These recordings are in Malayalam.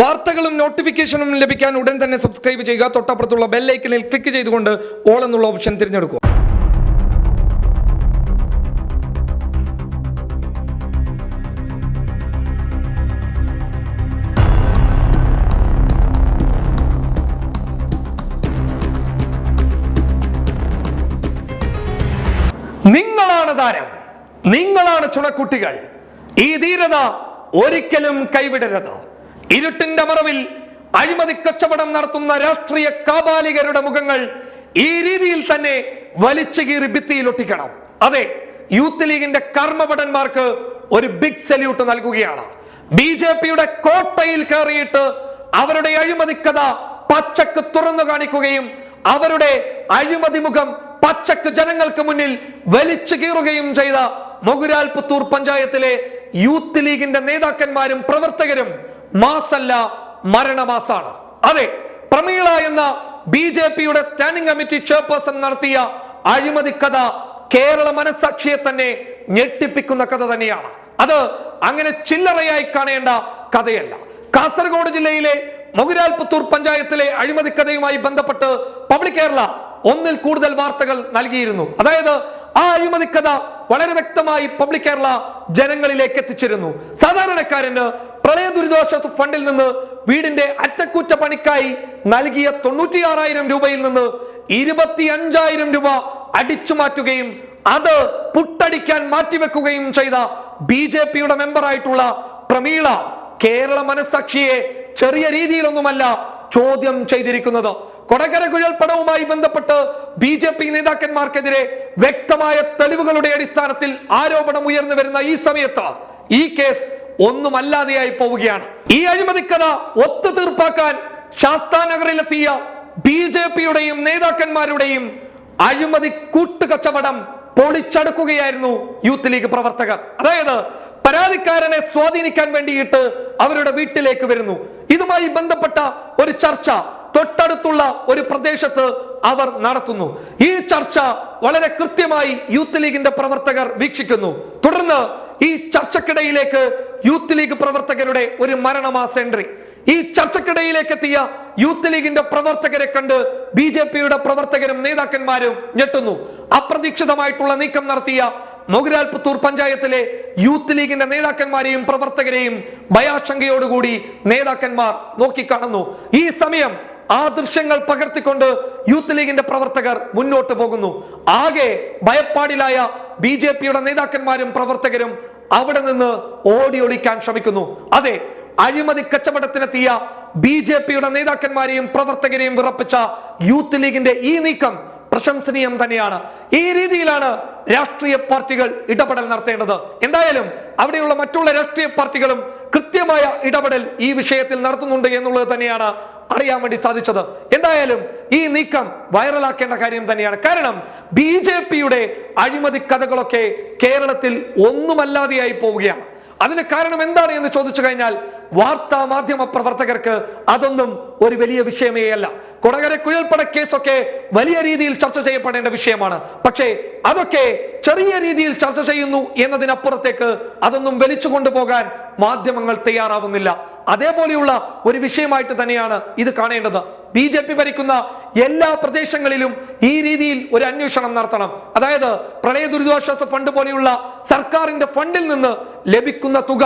വാർത്തകളും നോട്ടിഫിക്കേഷനും ലഭിക്കാൻ ഉടൻ തന്നെ സബ്സ്ക്രൈബ് ചെയ്യുക. തൊട്ടപ്പുറത്തുള്ള ബെല്ലൈക്കനിൽ ക്ലിക്ക് ചെയ്തുകൊണ്ട് ഓൾ എന്നുള്ള ഓപ്ഷൻ തിരഞ്ഞെടുക്കുക. നിങ്ങളാണ് താരം. നിങ്ങളാണ് ചുണക്കുട്ടികൾ. ഈ ധീരത ഒരിക്കലും കൈവിടരുത്. ഇരുട്ടിന്റെ മറവിൽ അഴിമതി കച്ചവടം നടത്തുന്ന രാഷ്ട്രീയ കാബാലികരുടെ മുഖങ്ങൾ ഈ രീതിയിൽ തന്നെ വലിച്ചു കീറി ഭിത്തിയിൽ ഒട്ടിക്കണം. അതെ യൂത്ത് ലീഗിന്റെ കർമ്മഭടന്മാർക്ക് ഒരു ബിഗ് സല്യൂട്ട് നൽകുകയാണ്. ബി ജെ പിയുടെ കോട്ടയിൽ കയറിയിട്ട് അവരുടെ അഴിമതി കഥ പച്ചക്ക് തുറന്നു കാണിക്കുകയും അവരുടെ അഴിമതി മുഖം പച്ചക്ക് ജനങ്ങൾക്ക് മുന്നിൽ വലിച്ചു കീറുകയും ചെയ്ത മൊഗുരാൽ പുത്തൂർ പഞ്ചായത്തിലെ യൂത്ത് ലീഗിന്റെ നേതാക്കന്മാരും പ്രവർത്തകരും മാസല്ല മരണമാസാണ്. അതെ പ്രമീള എന്ന ബി ജെ പിയുടെ സ്റ്റാൻഡിംഗ് കമ്മിറ്റി ചെയർപേഴ്സൺ നടത്തിയ അഴിമതി കഥ കേരള മനസാക്ഷിയെ തന്നെ ഞെട്ടിപ്പിക്കുന്ന കഥ തന്നെയാണ്. അത് അങ്ങനെ ചില്ലറയായി കാണേണ്ട കഥയല്ല. കാസർഗോഡ് ജില്ലയിലെ മൊഗുരാൽ പുത്തൂർ പഞ്ചായത്തിലെ അഴിമതി കഥയുമായി ബന്ധപ്പെട്ട് പബ്ലിക് കേരള ഒന്നിൽ കൂടുതൽ വാർത്തകൾ നൽകിയിരുന്നു. അതായത് ആ അഴിമതി കഥ വളരെ വ്യക്തമായി പബ്ലിക് കേരള ജനങ്ങളിലേക്ക് എത്തിച്ചിരുന്നു. സാധാരണക്കാരന് പ്രളയ ദുരിതാശ്വാസ ഫണ്ടിൽ നിന്ന് വീടിന്റെ അറ്റകുറ്റ പണിക്കായി നൽകിയ തൊണ്ണൂറ്റിയാറായിരം രൂപയിൽ നിന്ന് ഇരുപത്തി അഞ്ചായിരം രൂപ അടിച്ചു മാറ്റുകയും അത് പുട്ടടിക്കാൻ മാറ്റിവെക്കുകയും ചെയ്ത ബി ജെ പിയുടെ മെമ്പറായിട്ടുള്ള പ്രമീള കേരള മനസാക്ഷിയെ ചെറിയ രീതിയിലൊന്നുമല്ല ചോദ്യം ചെയ്തിരിക്കുന്നത്. കൊടകര കുഴൽപ്പടവുമായി ബന്ധപ്പെട്ട് ബി ജെ പി നേതാക്കന്മാർക്കെതിരെ വ്യക്തമായ തെളിവുകളുടെ അടിസ്ഥാനത്തിൽ ആരോപണം ഉയർന്നു വരുന്ന ഈ സമയത്ത് ഈ കേസ് ഒന്നുമല്ലാതെയായി പോവുകയാണ്. ഈ അഴിമതിക്കഥ ഒത്തുതീർപ്പാക്കാൻ ശാസ്താനഗറിലെത്തിയ ബി ജെ പിയുടെയും നേതാക്കന്മാരുടെയും അഴിമതി കൂട്ടുകച്ചവടം പൊളിച്ചടുക്കുകയായിരുന്നു യൂത്ത് ലീഗ് പ്രവർത്തകർ. അതായത് പരാതിക്കാരനെ സ്വാധീനിക്കാൻ വേണ്ടിയിട്ട് അവരുടെ വീട്ടിലേക്ക് വരുന്നു. ഇതുമായി ബന്ധപ്പെട്ട ഒരു ചർച്ച തൊട്ടടുത്തുള്ള ഒരു പ്രദേശത്ത് അവർ നടത്തുന്നു. ഈ ചർച്ച വളരെ കൃത്യമായി യൂത്ത് ലീഗിന്റെ പ്രവർത്തകർ വീക്ഷിക്കുന്നു. തുടർന്ന് ഈ ചർച്ചക്കിടയിലേക്ക് യൂത്ത് ലീഗ് പ്രവർത്തകരുടെ ഒരു മരണമാസ എൻട്രി. ഈ ചർച്ചക്കിടയിലേക്ക് എത്തിയ യൂത്ത് ലീഗിന്റെ പ്രവർത്തകരെ കണ്ട് ബി ജെ പിയുടെ പ്രവർത്തകരും നേതാക്കന്മാരും ഞെട്ടുന്നു. അപ്രതീക്ഷിതമായിട്ടുള്ള നീക്കം നടത്തിയ മൊഗുരാൽ പുത്തൂർ പഞ്ചായത്തിലെ യൂത്ത് ലീഗിന്റെ നേതാക്കന്മാരെയും പ്രവർത്തകരെയും ഭയാശങ്കയോടുകൂടി നേതാക്കന്മാർ നോക്കിക്കാണുന്നു. ഈ സമയം ആ ദൃശ്യങ്ങൾ പകർത്തിക്കൊണ്ട് യൂത്ത് ലീഗിന്റെ പ്രവർത്തകർ മുന്നോട്ട് പോകുന്നു. ആകെ ഭയപ്പാടിലായ ബി ജെ പിയുടെ നേതാക്കന്മാരും പ്രവർത്തകരും അവിടെ നിന്ന് ഓടി ഒളിക്കാൻ ശ്രമിക്കുന്നു. അതെ അഴിമതി കച്ചവടത്തിനെത്തിയ ബി ജെ പിയുടെ നേതാക്കന്മാരെയും പ്രവർത്തകരെയും വിറപ്പിച്ച യൂത്ത് ലീഗിന്റെ ഈ നീക്കം പ്രശംസനീയം തന്നെയാണ്. ഈ രീതിയിലാണ് രാഷ്ട്രീയ പാർട്ടികൾ ഇടപെടൽ നടത്തേണ്ടത്. എന്തായാലും അവിടെയുള്ള മറ്റുള്ള രാഷ്ട്രീയ പാർട്ടികളും കൃത്യമായ ഇടപെടൽ ഈ വിഷയത്തിൽ നടത്തുന്നുണ്ട് എന്നുള്ളത് തന്നെയാണ് അറിയാൻ വേണ്ടി സാധിച്ചത്. എന്തായാലും ഈ നീക്കം വൈറലാക്കേണ്ട കാര്യം തന്നെയാണ്. കാരണം ബി ജെ പിയുടെ അഴിമതി കഥകളൊക്കെ കേരളത്തിൽ ഒന്നുമല്ലാതെയായി പോവുകയാണ്. അതിന് കാരണം എന്താണ് എന്ന് ചോദിച്ചു കഴിഞ്ഞാൽ വാർത്താ മാധ്യമ പ്രവർത്തകർക്ക് അതൊന്നും ഒരു വലിയ വിഷയമേ അല്ല. കൊടകര കുഴൽപ്പട കേസൊക്കെ വലിയ രീതിയിൽ ചർച്ച ചെയ്യപ്പെടേണ്ട വിഷയമാണ്. പക്ഷേ അതൊക്കെ ചെറിയ രീതിയിൽ ചർച്ച ചെയ്യുന്നു എന്നതിനപ്പുറത്തേക്ക് അതൊന്നും വലിച്ചു കൊണ്ടുപോകാൻ മാധ്യമങ്ങൾ തയ്യാറാവുന്നില്ല. അതേപോലെയുള്ള ഒരു വിഷയമായിട്ട് തന്നെയാണ് ഇത് കാണേണ്ടത്. ബി ഭരിക്കുന്ന എല്ലാ പ്രദേശങ്ങളിലും ഈ രീതിയിൽ ഒരു അന്വേഷണം നടത്തണം. അതായത് പ്രളയ ദുരിതാശ്വാസ ഫണ്ട് പോലെയുള്ള സർക്കാരിന്റെ ഫണ്ടിൽ നിന്ന് ലഭിക്കുന്ന തുക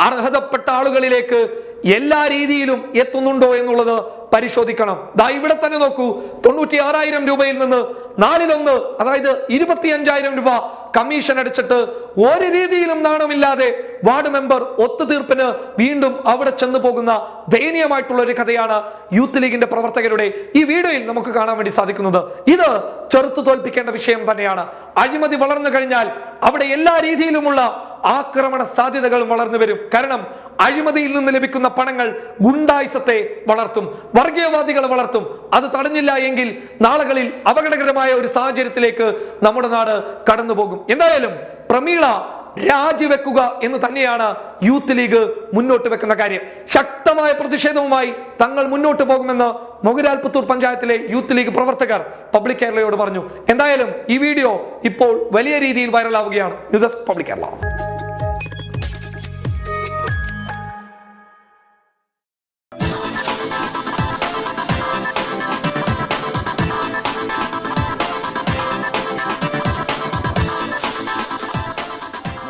അർഹതപ്പെട്ട ആളുകളിലേക്ക് എല്ലാ രീതിയിലും എത്തുന്നുണ്ടോ എന്നുള്ളത് പരിശോധിക്കണം. ദാ ഇവിടെ തന്നെ നോക്കൂ തൊണ്ണൂറ്റി ആറായിരം രൂപയിൽ നിന്ന് നാലിലൊന്ന് അതായത് ഇരുപത്തി അഞ്ചായിരം രൂപ കമ്മീഷൻ അടിച്ചിട്ട് ഒരു രീതിയിലും നാണമില്ലാതെ വാർഡ് മെമ്പർ ഒത്തുതീർപ്പിന് വീണ്ടും അവിടെ ചെന്ന് പോകുന്ന ദയനീയമായിട്ടുള്ള ഒരു കഥയാണ് യൂത്ത് ലീഗിന്റെ പ്രവർത്തകരുടെ ഈ വീഡിയോയിൽ നമുക്ക് കാണാൻ വേണ്ടി സാധിക്കുന്നത്. ഇത് ചെറുത്തു തോൽപ്പിക്കേണ്ട വിഷയം തന്നെയാണ്. അഴിമതി വളർന്നു കഴിഞ്ഞാൽ അവിടെ എല്ലാ രീതിയിലുമുള്ള ആക്രമണ സാധ്യതകളും വളർന്നു വരും. കാരണം അഴിമതിയിൽ നിന്ന് ലഭിക്കുന്ന പണങ്ങൾ ഗുണ്ടായുസത്തെ വളർത്തും വർഗീയവാദികളെ വളർത്തും. അത് തടഞ്ഞില്ല എങ്കിൽ നാളുകളിൽ അപകടകരമായ ഒരു സാഹചര്യത്തിലേക്ക് നമ്മുടെ നാട് കടന്നുപോകും. എന്തായാലും പ്രമീള രാജിവെക്കുക എന്ന് തന്നെയാണ് യൂത്ത് ലീഗ് മുന്നോട്ട് വെക്കുന്ന കാര്യം. ശക്തമായ പ്രതിഷേധവുമായി തങ്ങൾ മുന്നോട്ട് പോകുമെന്ന് മൊഗുരാൽപുത്തൂർ പഞ്ചായത്തിലെ യൂത്ത് ലീഗ് പ്രവർത്തകർ പബ്ലിക് കേരളയോട് പറഞ്ഞു. എന്തായാലും ഈ വീഡിയോ ഇപ്പോൾ വലിയ രീതിയിൽ വൈറലാവുകയാണ്. News desk public Kerala.